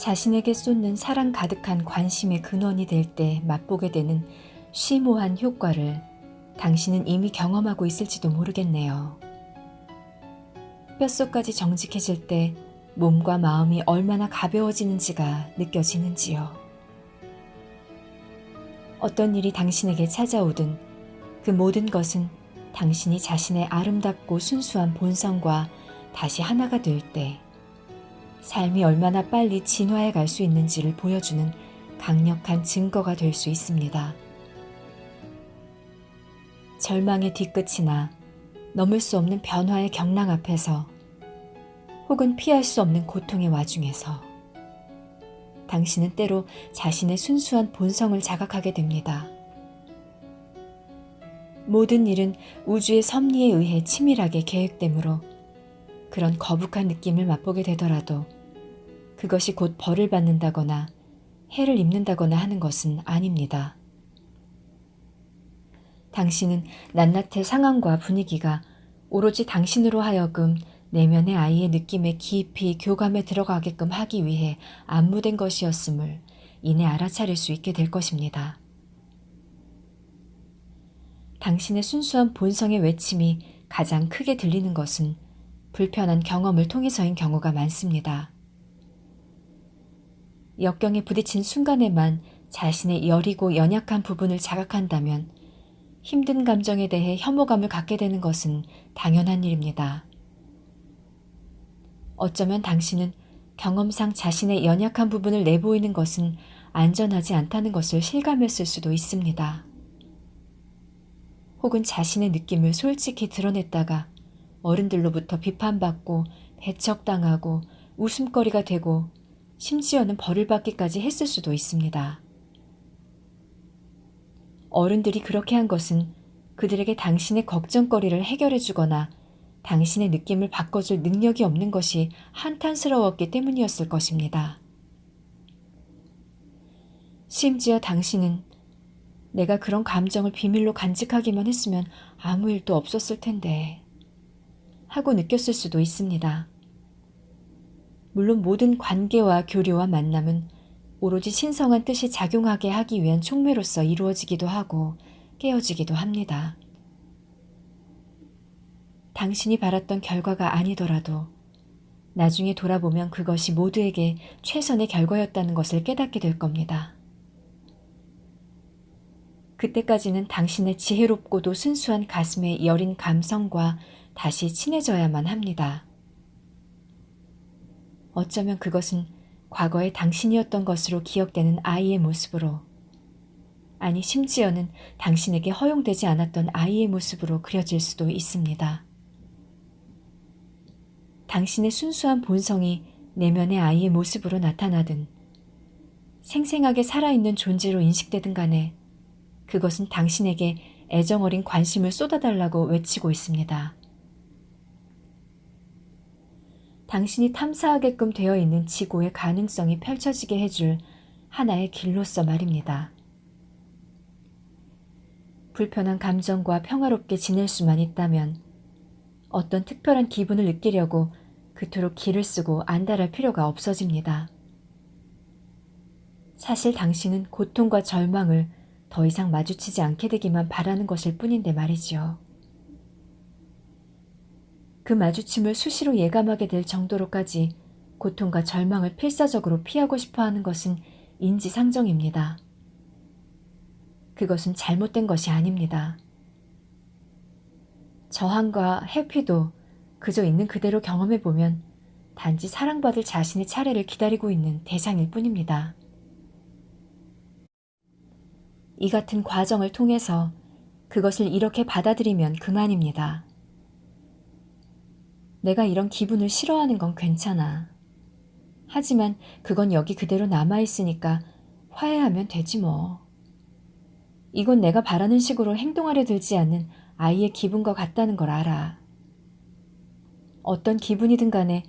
자신에게 쏟는 사랑 가득한 관심의 근원이 될 때 맛보게 되는 심오한 효과를 당신은 이미 경험하고 있을지도 모르겠네요. 뼛속까지 정직해질 때 몸과 마음이 얼마나 가벼워지는지가 느껴지는지요. 어떤 일이 당신에게 찾아오든 그 모든 것은 당신이 자신의 아름답고 순수한 본성과 다시 하나가 될 때 삶이 얼마나 빨리 진화해 갈 수 있는지를 보여주는 강력한 증거가 될 수 있습니다. 절망의 뒤끝이나 넘을 수 없는 변화의 경랑 앞에서 혹은 피할 수 없는 고통의 와중에서 당신은 때로 자신의 순수한 본성을 자각하게 됩니다. 모든 일은 우주의 섭리에 의해 치밀하게 계획되므로 그런 거북한 느낌을 맛보게 되더라도 그것이 곧 벌을 받는다거나 해를 입는다거나 하는 것은 아닙니다. 당신은 낱낱의 상황과 분위기가 오로지 당신으로 하여금 내면의 아이의 느낌에 깊이 교감에 들어가게끔 하기 위해 안무된 것이었음을 이내 알아차릴 수 있게 될 것입니다. 당신의 순수한 본성의 외침이 가장 크게 들리는 것은 불편한 경험을 통해서인 경우가 많습니다. 역경에 부딪힌 순간에만 자신의 여리고 연약한 부분을 자각한다면 힘든 감정에 대해 혐오감을 갖게 되는 것은 당연한 일입니다. 어쩌면 당신은 경험상 자신의 연약한 부분을 내보이는 것은 안전하지 않다는 것을 실감했을 수도 있습니다. 혹은 자신의 느낌을 솔직히 드러냈다가 어른들로부터 비판받고 배척당하고 웃음거리가 되고 심지어는 벌을 받기까지 했을 수도 있습니다. 어른들이 그렇게 한 것은 그들에게 당신의 걱정거리를 해결해 주거나 당신의 느낌을 바꿔줄 능력이 없는 것이 한탄스러웠기 때문이었을 것입니다. 심지어 당신은 내가 그런 감정을 비밀로 간직하기만 했으면 아무 일도 없었을 텐데 하고 느꼈을 수도 있습니다. 물론 모든 관계와 교류와 만남은 오로지 신성한 뜻이 작용하게 하기 위한 촉매로서 이루어지기도 하고 깨어지기도 합니다. 당신이 바랐던 결과가 아니더라도 나중에 돌아보면 그것이 모두에게 최선의 결과였다는 것을 깨닫게 될 겁니다. 그때까지는 당신의 지혜롭고도 순수한 가슴의 여린 감성과 다시 친해져야만 합니다. 어쩌면 그것은 과거의 당신이었던 것으로 기억되는 아이의 모습으로, 아니, 심지어는 당신에게 허용되지 않았던 아이의 모습으로 그려질 수도 있습니다. 당신의 순수한 본성이 내면의 아이의 모습으로 나타나든, 생생하게 살아있는 존재로 인식되든 간에 그것은 당신에게 애정어린 관심을 쏟아달라고 외치고 있습니다. 당신이 탐사하게끔 되어 있는 지구의 가능성이 펼쳐지게 해줄 하나의 길로서 말입니다. 불편한 감정과 평화롭게 지낼 수만 있다면 어떤 특별한 기분을 느끼려고 그토록 길을 쓰고 안달할 필요가 없어집니다. 사실 당신은 고통과 절망을 더 이상 마주치지 않게 되기만 바라는 것일 뿐인데 말이지요. 그 마주침을 수시로 예감하게 될 정도로까지 고통과 절망을 필사적으로 피하고 싶어 하는 것은 인지상정입니다. 그것은 잘못된 것이 아닙니다. 저항과 해피도 그저 있는 그대로 경험해 보면 단지 사랑받을 자신의 차례를 기다리고 있는 대상일 뿐입니다. 이 같은 과정을 통해서 그것을 이렇게 받아들이면 그만입니다. 내가 이런 기분을 싫어하는 건 괜찮아. 하지만 그건 여기 그대로 남아있으니까 화해하면 되지 뭐. 이건 내가 바라는 식으로 행동하려 들지 않는 아이의 기분과 같다는 걸 알아. 어떤 기분이든 간에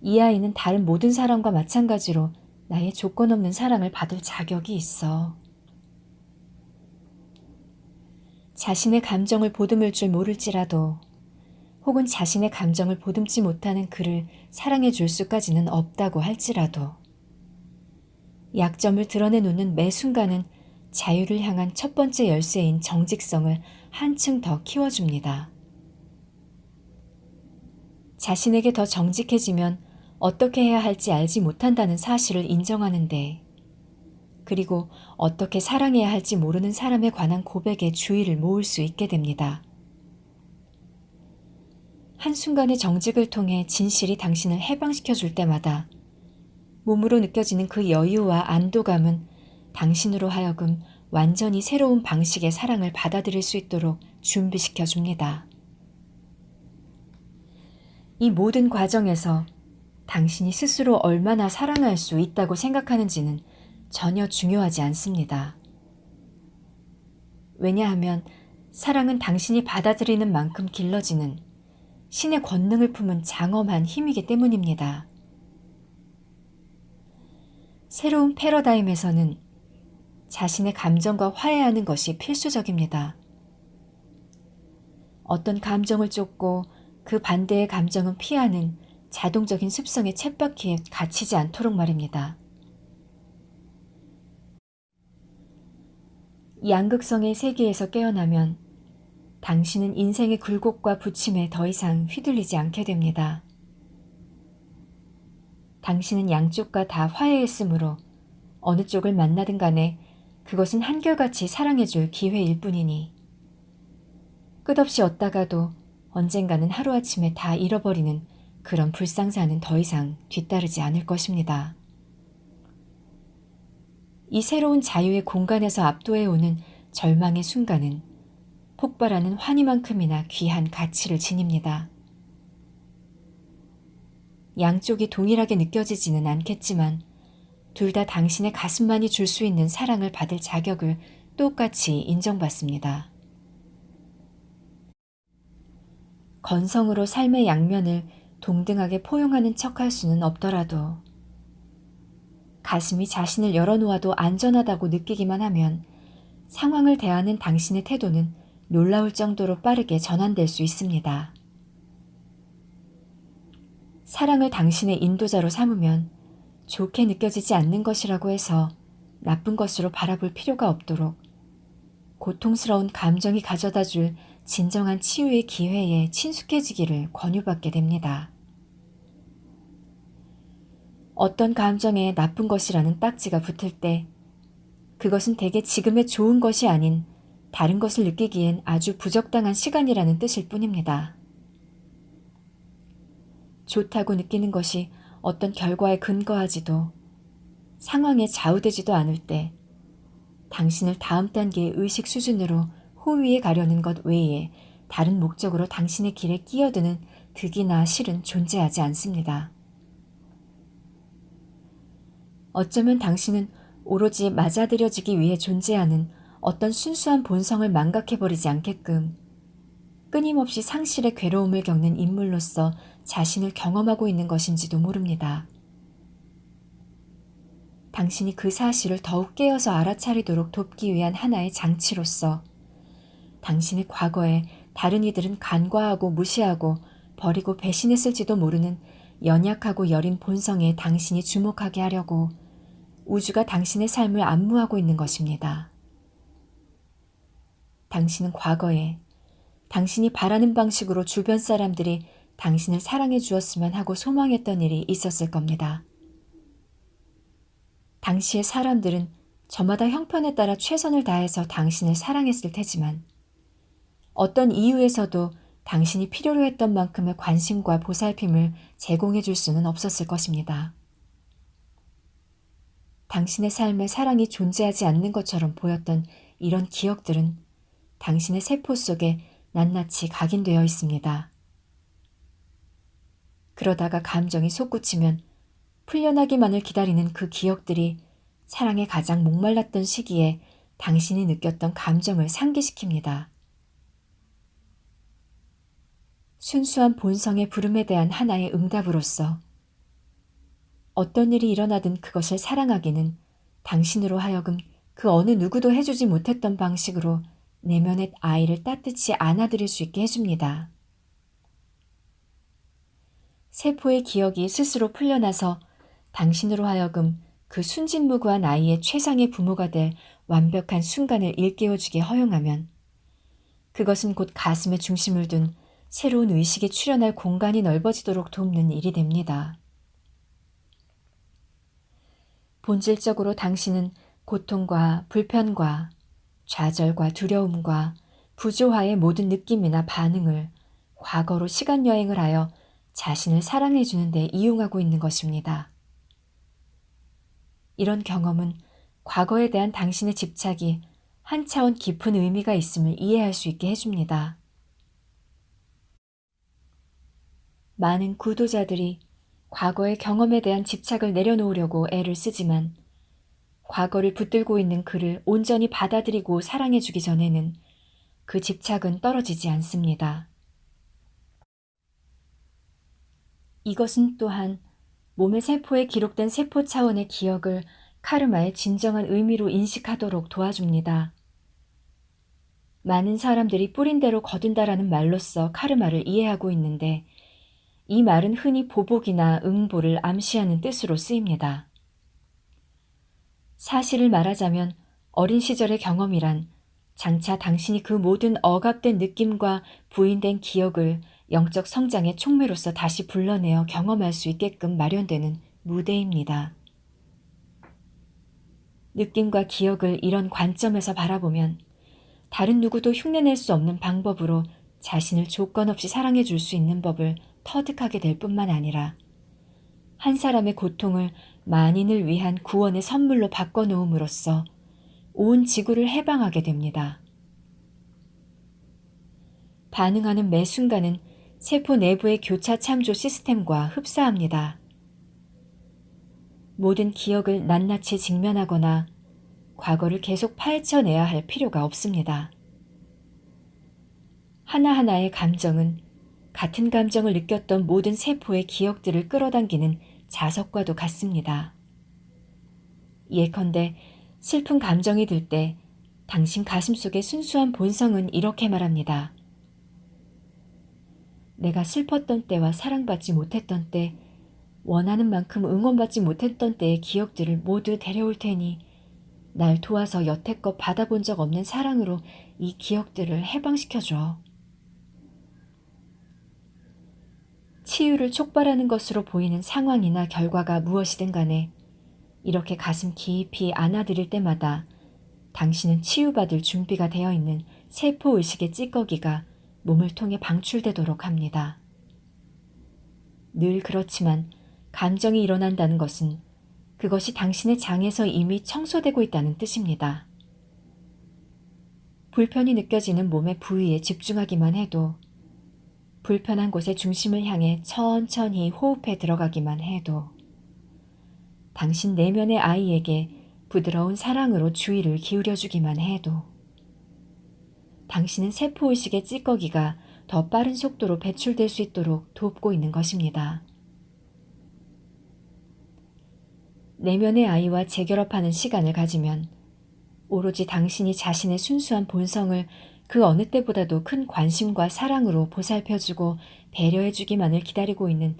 이 아이는 다른 모든 사람과 마찬가지로 나의 조건 없는 사랑을 받을 자격이 있어. 자신의 감정을 보듬을 줄 모를지라도 혹은 자신의 감정을 보듬지 못하는 그를 사랑해 줄 수까지는 없다고 할지라도 약점을 드러내놓는 매 순간은 자유를 향한 첫 번째 열쇠인 정직성을 한층 더 키워줍니다. 자신에게 더 정직해지면 어떻게 해야 할지 알지 못한다는 사실을 인정하는데, 그리고 어떻게 사랑해야 할지 모르는 사람에 관한 고백에 주의를 모을 수 있게 됩니다. 한순간의 정직을 통해 진실이 당신을 해방시켜 줄 때마다 몸으로 느껴지는 그 여유와 안도감은 당신으로 하여금 완전히 새로운 방식의 사랑을 받아들일 수 있도록 준비시켜 줍니다. 이 모든 과정에서 당신이 스스로 얼마나 사랑할 수 있다고 생각하는지는 전혀 중요하지 않습니다. 왜냐하면 사랑은 당신이 받아들이는 만큼 길러지는 신의 권능을 품은 장엄한 힘이기 때문입니다. 새로운 패러다임에서는 자신의 감정과 화해하는 것이 필수적입니다. 어떤 감정을 쫓고 그 반대의 감정은 피하는 자동적인 습성의 쳇바퀴에 갇히지 않도록 말입니다. 양극성의 세계에서 깨어나면 당신은 인생의 굴곡과 부침에 더 이상 휘둘리지 않게 됩니다. 당신은 양쪽과 다 화해했으므로 어느 쪽을 만나든 간에 그것은 한결같이 사랑해줄 기회일 뿐이니 끝없이 얻다가도 언젠가는 하루아침에 다 잃어버리는 그런 불상사는 더 이상 뒤따르지 않을 것입니다. 이 새로운 자유의 공간에서 압도해오는 절망의 순간은 폭발하는 환희만큼이나 귀한 가치를 지닙니다. 양쪽이 동일하게 느껴지지는 않겠지만 둘 다 당신의 가슴만이 줄 수 있는 사랑을 받을 자격을 똑같이 인정받습니다. 건성으로 삶의 양면을 동등하게 포용하는 척할 수는 없더라도 가슴이 자신을 열어놓아도 안전하다고 느끼기만 하면 상황을 대하는 당신의 태도는 놀라울 정도로 빠르게 전환될 수 있습니다. 사랑을 당신의 인도자로 삼으면 좋게 느껴지지 않는 것이라고 해서 나쁜 것으로 바라볼 필요가 없도록 고통스러운 감정이 가져다 줄 진정한 치유의 기회에 친숙해지기를 권유받게 됩니다. 어떤 감정에 나쁜 것이라는 딱지가 붙을 때 그것은 대개 지금의 좋은 것이 아닌 다른 것을 느끼기엔 아주 부적당한 시간이라는 뜻일 뿐입니다. 좋다고 느끼는 것이 어떤 결과에 근거하지도 상황에 좌우되지도 않을 때 당신을 다음 단계의 의식 수준으로 호위에 가려는 것 외에 다른 목적으로 당신의 길에 끼어드는 득이나 실은 존재하지 않습니다. 어쩌면 당신은 오로지 맞아들여지기 위해 존재하는 어떤 순수한 본성을 망각해버리지 않게끔 끊임없이 상실의 괴로움을 겪는 인물로서 자신을 경험하고 있는 것인지도 모릅니다. 당신이 그 사실을 더욱 깨어서 알아차리도록 돕기 위한 하나의 장치로서 당신의 과거에 다른 이들은 간과하고 무시하고 버리고 배신했을지도 모르는 연약하고 여린 본성에 당신이 주목하게 하려고 우주가 당신의 삶을 안무하고 있는 것입니다. 당신은 과거에 당신이 바라는 방식으로 주변 사람들이 당신을 사랑해 주었으면 하고 소망했던 일이 있었을 겁니다. 당시의 사람들은 저마다 형편에 따라 최선을 다해서 당신을 사랑했을 테지만 어떤 이유에서도 당신이 필요로 했던 만큼의 관심과 보살핌을 제공해 줄 수는 없었을 것입니다. 당신의 삶에 사랑이 존재하지 않는 것처럼 보였던 이런 기억들은 당신의 세포 속에 낱낱이 각인되어 있습니다. 그러다가 감정이 솟구치면 풀려나기만을 기다리는 그 기억들이 사랑에 가장 목말랐던 시기에 당신이 느꼈던 감정을 상기시킵니다. 순수한 본성의 부름에 대한 하나의 응답으로서 어떤 일이 일어나든 그것을 사랑하기는 당신으로 하여금 그 어느 누구도 해주지 못했던 방식으로 내면의 아이를 따뜻이 안아드릴 수 있게 해줍니다. 세포의 기억이 스스로 풀려나서 당신으로 하여금 그 순진무구한 아이의 최상의 부모가 될 완벽한 순간을 일깨워주게 허용하면 그것은 곧 가슴에 중심을 둔 새로운 의식이 출현할 공간이 넓어지도록 돕는 일이 됩니다. 본질적으로 당신은 고통과 불편과 좌절과 두려움과 부조화의 모든 느낌이나 반응을 과거로 시간 여행을 하여 자신을 사랑해 주는데 이용하고 있는 것입니다. 이런 경험은 과거에 대한 당신의 집착이 한 차원 깊은 의미가 있음을 이해할 수 있게 해줍니다. 많은 구도자들이 과거의 경험에 대한 집착을 내려놓으려고 애를 쓰지만 과거를 붙들고 있는 그를 온전히 받아들이고 사랑해주기 전에는 그 집착은 떨어지지 않습니다. 이것은 또한 몸의 세포에 기록된 세포 차원의 기억을 카르마의 진정한 의미로 인식하도록 도와줍니다. 많은 사람들이 뿌린 대로 거둔다라는 말로써 카르마를 이해하고 있는데 이 말은 흔히 보복이나 응보를 암시하는 뜻으로 쓰입니다. 사실을 말하자면 어린 시절의 경험이란 장차 당신이 그 모든 억압된 느낌과 부인된 기억을 영적 성장의 촉매로서 다시 불러내어 경험할 수 있게끔 마련되는 무대입니다. 느낌과 기억을 이런 관점에서 바라보면 다른 누구도 흉내낼 수 없는 방법으로 자신을 조건 없이 사랑해 줄 수 있는 법을 터득하게 될 뿐만 아니라 한 사람의 고통을 만인을 위한 구원의 선물로 바꿔놓음으로써 온 지구를 해방하게 됩니다. 반응하는 매 순간은 세포 내부의 교차 참조 시스템과 흡사합니다. 모든 기억을 낱낱이 직면하거나 과거를 계속 파헤쳐내야 할 필요가 없습니다. 하나하나의 감정은 같은 감정을 느꼈던 모든 세포의 기억들을 끌어당기는 자석과도 같습니다. 예컨대 슬픈 감정이 들 때 당신 가슴 속의 순수한 본성은 이렇게 말합니다. 내가 슬펐던 때와 사랑받지 못했던 때, 원하는 만큼 응원받지 못했던 때의 기억들을 모두 데려올 테니 날 도와서 여태껏 받아본 적 없는 사랑으로 이 기억들을 해방시켜줘. 치유를 촉발하는 것으로 보이는 상황이나 결과가 무엇이든 간에 이렇게 가슴 깊이 안아드릴 때마다 당신은 치유받을 준비가 되어 있는 세포의식의 찌꺼기가 몸을 통해 방출되도록 합니다. 늘 그렇지만 감정이 일어난다는 것은 그것이 당신의 장에서 이미 청소되고 있다는 뜻입니다. 불편이 느껴지는 몸의 부위에 집중하기만 해도 불편한 곳의 중심을 향해 천천히 호흡해 들어가기만 해도 당신 내면의 아이에게 부드러운 사랑으로 주의를 기울여주기만 해도 당신은 세포의식의 찌꺼기가 더 빠른 속도로 배출될 수 있도록 돕고 있는 것입니다. 내면의 아이와 재결합하는 시간을 가지면 오로지 당신이 자신의 순수한 본성을 그 어느 때보다도 큰 관심과 사랑으로 보살펴주고 배려해주기만을 기다리고 있는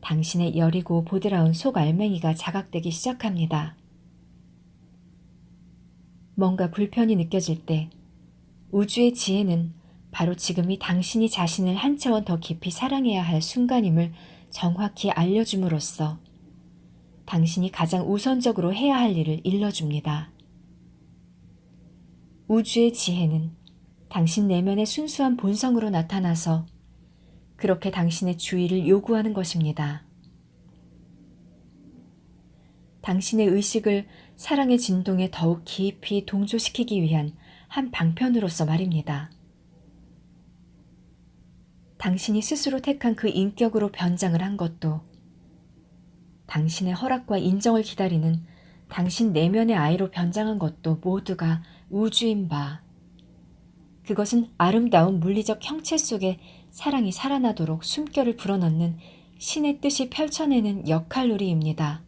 당신의 여리고 보드라운 속 알맹이가 자각되기 시작합니다. 뭔가 불편이 느껴질 때 우주의 지혜는 바로 지금이 당신이 자신을 한 차원 더 깊이 사랑해야 할 순간임을 정확히 알려줌으로써 당신이 가장 우선적으로 해야 할 일을 일러줍니다. 우주의 지혜는 당신 내면의 순수한 본성으로 나타나서 그렇게 당신의 주의를 요구하는 것입니다. 당신의 의식을 사랑의 진동에 더욱 깊이 동조시키기 위한 한 방편으로서 말입니다. 당신이 스스로 택한 그 인격으로 변장을 한 것도 당신의 허락과 인정을 기다리는 당신 내면의 아이로 변장한 것도 모두가 우주인 바. 그것은 아름다운 물리적 형체 속에 사랑이 살아나도록 숨결을 불어넣는 신의 뜻이 펼쳐내는 역할놀이입니다.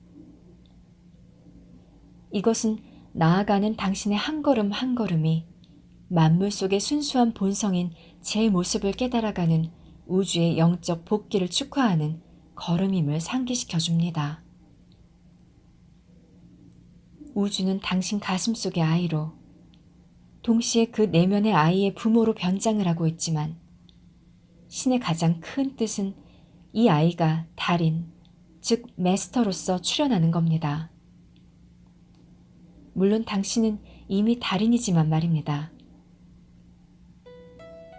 이것은 나아가는 당신의 한 걸음 한 걸음이 만물 속의 순수한 본성인 제 모습을 깨달아가는 우주의 영적 복귀를 축하하는 걸음임을 상기시켜 줍니다. 우주는 당신 가슴 속의 아이로, 동시에 그 내면의 아이의 부모로 변장을 하고 있지만, 신의 가장 큰 뜻은 이 아이가 달인, 즉 메스터로서 출현하는 겁니다. 물론 당신은 이미 달인이지만 말입니다.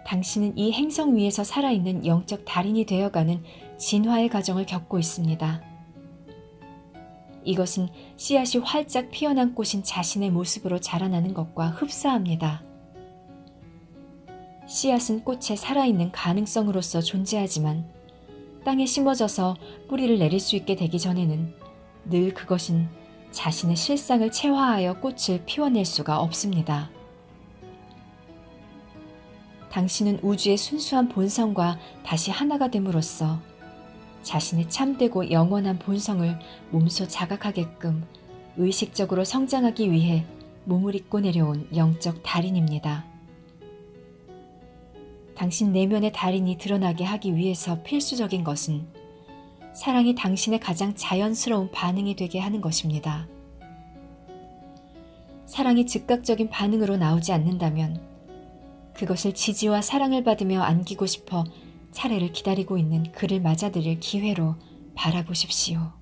당신은 이 행성 위에서 살아있는 영적 달인이 되어가는 진화의 과정을 겪고 있습니다. 이것은 씨앗이 활짝 피어난 꽃인 자신의 모습으로 자라나는 것과 흡사합니다. 씨앗은 꽃에 살아있는 가능성으로서 존재하지만 땅에 심어져서 뿌리를 내릴 수 있게 되기 전에는 늘 그것은 자신의 실상을 체화하여 꽃을 피워낼 수가 없습니다. 당신은 우주의 순수한 본성과 다시 하나가 됨으로써 자신의 참되고 영원한 본성을 몸소 자각하게끔 의식적으로 성장하기 위해 몸을 입고 내려온 영적 달인입니다. 당신 내면의 달인이 드러나게 하기 위해서 필수적인 것은 사랑이 당신의 가장 자연스러운 반응이 되게 하는 것입니다. 사랑이 즉각적인 반응으로 나오지 않는다면 그것을 지지와 사랑을 받으며 안기고 싶어 차례를 기다리고 있는 그를 맞아들일 기회로 바라보십시오.